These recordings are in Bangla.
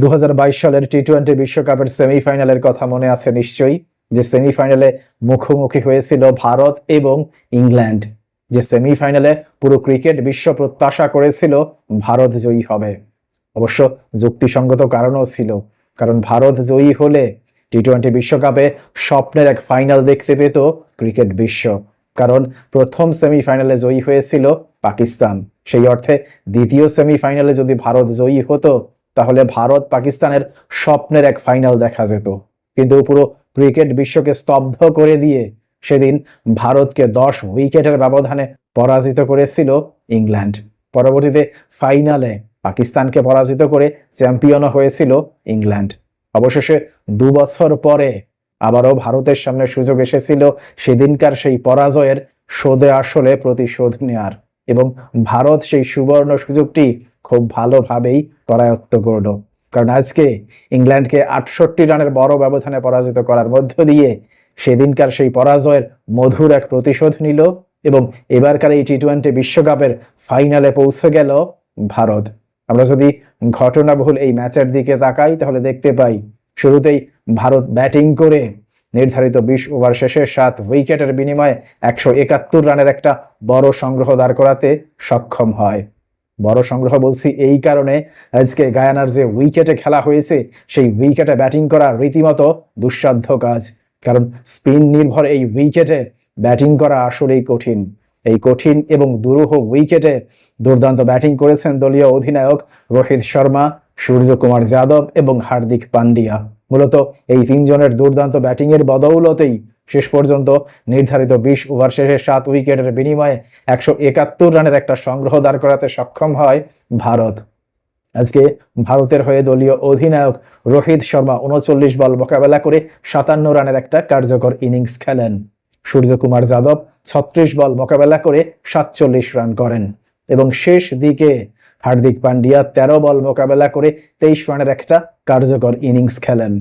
দু হাজার বাইশ সালের টি টোয়েন্টি বিশ্বকাপের সেমিফাইনালের কথা মনে আছে নিশ্চয়ই, যে সেমিফাইনালে মুখোমুখি হয়েছিল ভারত এবং ইংল্যান্ড, যে সেমিফাইনালে পুরো ক্রিকেট বিশ্ব প্রত্যাশা করেছিল ভারত জয়ী হবে। অবশ্য যুক্তিসঙ্গত কারণও ছিল, কারণ ভারত জয়ী হলে টি টোয়েন্টি বিশ্বকাপে স্বপ্নের এক ফাইনাল দেখতে পেত ক্রিকেট বিশ্ব, কারণ প্রথম সেমিফাইনালে জয়ী হয়েছিল পাকিস্তান। সেই অর্থে দ্বিতীয় সেমিফাইনালে যদি ভারত জয়ী হতো তাহলে ভারত পাকিস্তানের স্বপ্নের এক ফাইনাল দেখা যেত। কিন্তু পুরো ক্রিকেট বিশ্বকে স্তব্ধ করে দিয়ে সেদিন ভারতকে দশ উইকেটের ব্যবধানে পরাজিত করেছিল ইংল্যান্ড। পরবর্তীতে ফাইনালে পাকিস্তানকে পরাজিত করে চ্যাম্পিয়নও হয়েছিল ইংল্যান্ড। অবশেষে দু বছর পরে আবারও ভারতের সামনে সুযোগ এসেছিল সেদিনকার সেই পরাজয়ের শোধে আসলে প্রতিশোধ নেয়ার। এবং ভারত সেই সুবর্ণ সুযোগটি খুব ভালোভাবেই করায়ত্ত করল। কারণ আজকে ইংল্যান্ডকে আটষট্টি রানের বড় ব্যবধানে পরাজিত করার মধ্য দিয়ে সেদিনকার সেই পরাজয়ের মধুর এক প্রতিশোধ নিল এবং এবারকার এই টি টোয়েন্টি বিশ্বকাপের ফাইনালে পৌঁছে গেল ভারত। আমরা যদি ঘটনাবহুল এই ম্যাচের দিকে তাকাই, তাহলে দেখতে পাই শুরুতেই ভারত ব্যাটিং করে নির্ধারিত বিশ ওভার শেষে সাত উইকেটের বিনিময়ে একশো একাত্তর রানের একটা বড় সংগ্রহ দাঁড় করাতে সক্ষম হয়। বড় সংগ্রহ বলছি এই কারণে আজকে গায়ানার যে উইকেটে খেলা হয়েছে, সেই উইকেটে ব্যাটিং করা রীতিমতো দুঃসাধ্য কাজ। কারণ স্পিন নির্ভর এই উইকেটে ব্যাটিং করা আসলেই কঠিন। এই কঠিন এবং দুরূহ উইকেটে দুর্দান্ত ব্যাটিং করেছেন দলীয় অধিনায়ক রোহিত শর্মা, সূর্যকুমার যাদব এবং হার্দিক পান্ডিয়া। মূলত এই তিনজনের দুর্দান্ত ব্যাটিংয়ের বদৌলতেই শেষ পর্যন্ত নির্ধারিত বিশ ওভার শেষে সাত উইকেটের বিনিময়ে একশো একাত্তর রানের একটা সংগ্রহ দাঁড় করাতে সক্ষম হয় ভারত। আজকে ভারতের হয়ে দলীয় অধিনায়ক রোহিত শর্মা উনচল্লিশ বল মোকাবেলা করে সাতান্ন রানের একটা কার্যকর ইনিংস খেলেন। সূর্যকুমার যাদব ছত্রিশ বল মোকাবেলা করে সাতচল্লিশ রান করেন এবং শেষ দিকে হার্দিক পান্ডিয়া তেরো বল মোকাবেলা করে তেইশ রানের একটা কার্যকর ইনিংস খেলেন।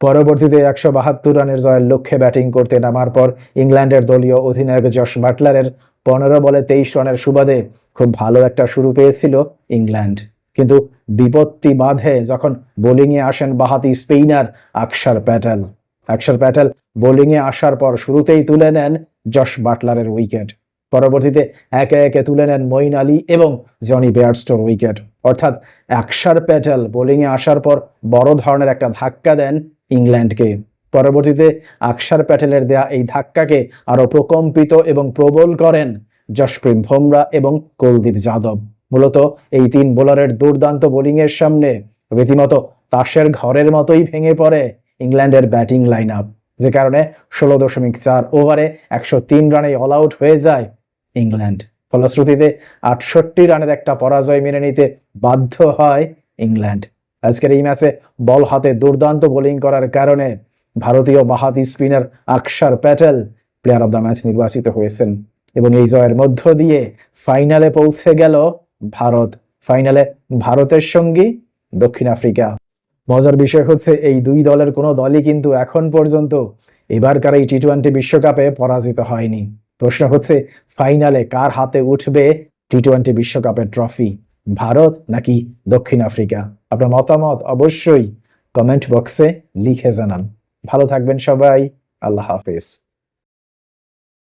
পরবর্তীতে একশো বাহাত্তর রানের জয়ের লক্ষ্যে ব্যাটিং করতে নামার পর ইংল্যান্ডের দলীয় অধিনায়ক জশ বাটলারের পনেরো বলে তেইশ রানের সুবাদে খুব ভালো একটা শুরু পেয়েছিল ইংল্যান্ড। কিন্তু বিপত্তি বাঁধে যখন বোলিংয়ে আসেন বাহাতি স্পেইনার আকসার প্যাটেল। আকসার প্যাটেল বোলিংয়ে আসার পর শুরুতেই তুলে নেন জশ বাটলারের উইকেট। পরবর্তীতে একে একে তুলে নেন মঈন আলী এবং জনি বেয়ারস্টোর উইকেট। অর্থাৎ আকসার প্যাটেল বোলিংয়ে আসার পর বড় ধরনের একটা ধাক্কা দেন ইংল্যান্ডকে। পরবর্তীতে আকসার প্যাটেলের দেয়া এই ধাক্কাকে আরও প্রকম্পিত এবং প্রবল করেন যশপ্রীত ভোমরা এবং কুলদীপ যাদব। মূলত এই তিন বোলারের দুর্দান্ত বোলিংয়ের সামনে রীতিমতো তাসের ঘরের মতোই ভেঙে পড়ে ইংল্যান্ডের ব্যাটিং লাইন আপ যে কারণে ষোলো দশমিক চার ওভারে একশো তিন রানে অল আউট হয়ে যায় ইংল্যান্ড। ফলশ্রুতিতে আটষট্টি রানের একটা পরাজয় মেনে নিতে বাধ্য হয় ইংল্যান্ড। আজকের এই ম্যাচে বল হাতে দুর্দান্ত বোলিং করার কারণে ভারতীয় বাহাতি spinner Axar Patel player of the match নির্বাচিত হয়েছেন। এবং এই জয়ের মধ্য দিয়ে ফাইনালে পৌঁছে গেল ভারত। ফাইনালে ভারতের সঙ্গী দক্ষিণ আফ্রিকা। মজার বিষয় হচ্ছে এই দুই দলের কোনো দলই কিন্তু এখন পর্যন্ত এবারকার এই টি টোয়েন্টি বিশ্বকাপে পরাজিত হয়নি। প্রশ্ন হচ্ছে, ফাইনালে কার হাতে উঠবে টি টোয়েন্টি বিশ্বকাপের ট্রফি? ভারত নাকি দক্ষিণ আফ্রিকা? আপনার মতামত অবশ্যই কমেন্ট বক্সে লিখে জানান। ভালো থাকবেন সবাই। আল্লাহ হাফেজ।